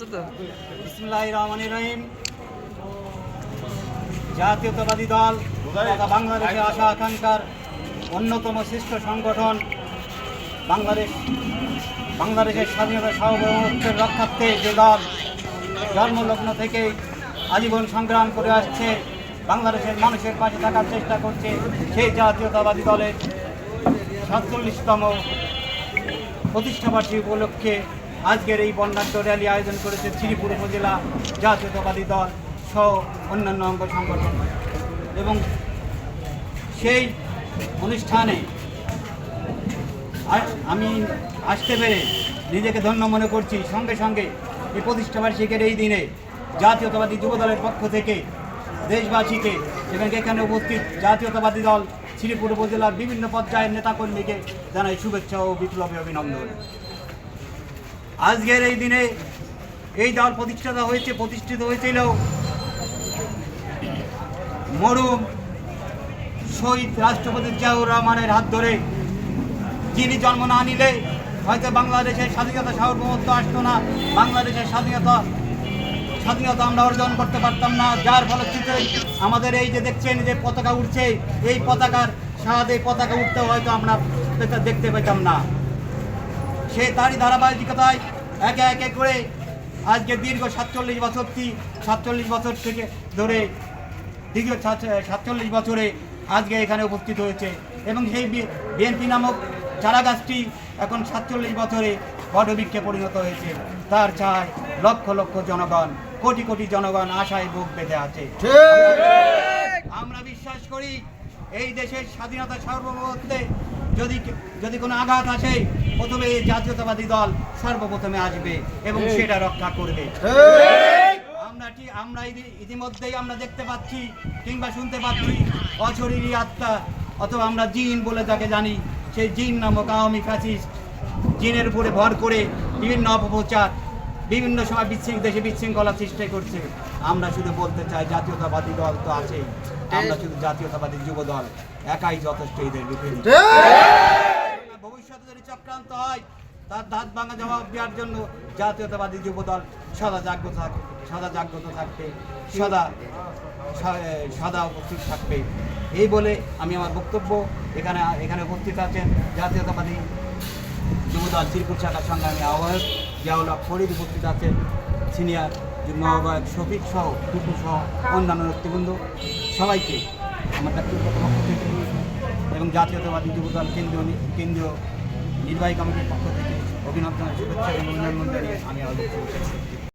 তো ইসমিল্লাহ রহমান রহিম। জাতীয়তাবাদী দল তথা বাংলাদেশের আশা আকাঙ্ক্ষার অন্যতম শ্রেষ্ঠ সংগঠন বাংলাদেশ, বাংলাদেশের স্বাধীনতা সার্বভৌমত্বের রক্ষার্থে যে দল জন্মলগ্ন থেকে আজীবন সংগ্রাম করে আসছে, বাংলাদেশের মানুষের পাশে থাকার চেষ্টা করছে, সেই জাতীয়তাবাদী দলের সাতচল্লিশতম প্রতিষ্ঠাবার্ষিকী উপলক্ষে আজকের এই বর্ণাঢ্য র্যালি আয়োজন করেছে শ্রীপুর উপজেলা জাতীয়তাবাদী দল সহ অন্যান্য অঙ্গ সংগঠন। এবং সেই অনুষ্ঠানে আমি আসতে পেরে নিজেকে ধন্য মনে করছি। সঙ্গে সঙ্গে এই প্রতিষ্ঠাবার্ষিকের এই দিনে জাতীয়তাবাদী যুব দলের পক্ষ থেকে দেশবাসীকে এবং এখানে উপস্থিত জাতীয়তাবাদী দল শ্রীপুর উপজেলার বিভিন্ন পর্যায়ের নেতাকর্মীকে জানাই শুভেচ্ছা ও বিপ্লবী অভিনন্দন। আজকের এই দিনে এই দল প্রতিষ্ঠাতা হয়েছে, প্রতিষ্ঠিত হয়েছিল মরুম শহীদ রাষ্ট্রপতি জিয়াউর রহমানের হাত ধরে। যিনি জন্ম না নিলে হয়তো বাংলাদেশের স্বাধীনতা সার্বভৌমত্ব আসতো না, বাংলাদেশের স্বাধীনতা স্বাধীনতা আমরা অর্জন করতে পারতাম না। যার ফলশ্রুতিতে আমাদের এই যে দেখছেন যে পতাকা উঠছে এই পতাকার সাহায্যে পতাকা উঠতে হয়তো আমরা দেখতে পেতাম না। সে তারই ধারাবাহিকতায় একে একে করে আজকে দীর্ঘ সাতচল্লিশ বছরটি সাতচল্লিশ বছর থেকে ধরে দীর্ঘ সাতচল্লিশ বছরে আজকে এখানে উপস্থিত হয়েছে এবং সেই বিএনপি নামক চারা গাছটি এখন সাতচল্লিশ বছরে বটবৃক্ষে পরিণত হয়েছে। তার ছায় লক্ষ লক্ষ জনগণ কোটি কোটি জনগণ আশায় বুক বেঁধে আছে। আমরা বিশ্বাস করি এই দেশের স্বাধীনতা সার্বভৌমত্বে যদি যদি কোনো আঘাত আসে প্রথমে এই জাতীয়তাবাদী দল সর্বপ্রথমে আসবে এবং সেটা রক্ষা করবে। আমরা ঠিক আমরা ইতিমধ্যেই আমরা দেখতে পাচ্ছি কিংবা শুনতে পাচ্ছি অশরীরী আত্মা অথবা আমরা জিন বলে যাকে জানি সেই জিন নামক আওয়ামী ফ্যাসিস্ট জিনের উপরে ভর করে বিভিন্ন অপপ্রচার বিভিন্ন সময় বিশৃঙ্খ দেশে বিশৃঙ্খলা সৃষ্টি করছে। আমরা শুধু বলতে চাই জাতীয়তাবাদী দল তো আছেই। আমরা শুধু জাতীয়তাবাদী যুব দল একাই যথেষ্ট এদের রুখে ভবিষ্যতে যদি চক্রান্ত হয় তার দাঁত ভাঙা জবাব দেওয়ার জন্য জাতীয়তাবাদী যুব দল সদা জাগ্রত থাকবে সদা জাগ্রত থাকবে সদা সদা উপস্থিত থাকবে। এই বলে আমি আমার বক্তব্য এখানে এখানে উপস্থিত আছেন জাতীয়তাবাদী যুবদল শ্রীপুর শাখার সংগ্রামী আহ্বায়ক জিয়াউল ফরিদ উপস্থিত আছেন। সিনিয়র যুগ্ম আহ্বায়ক শফিক সহ টুকু সহ অন্যান্য নেতৃবৃন্দ। সবাইকে আমার ব্যক্তিগত পক্ষ থেকে এবং জাতীয়তাবাদী যুবদল কেন্দ্রীয় কেন্দ্রীয় নির্বাহী কমিটির পক্ষ থেকে অভিনন্দন, শুভেচ্ছা এবং অভিনন্দন জানিয়ে আমি আলোচনা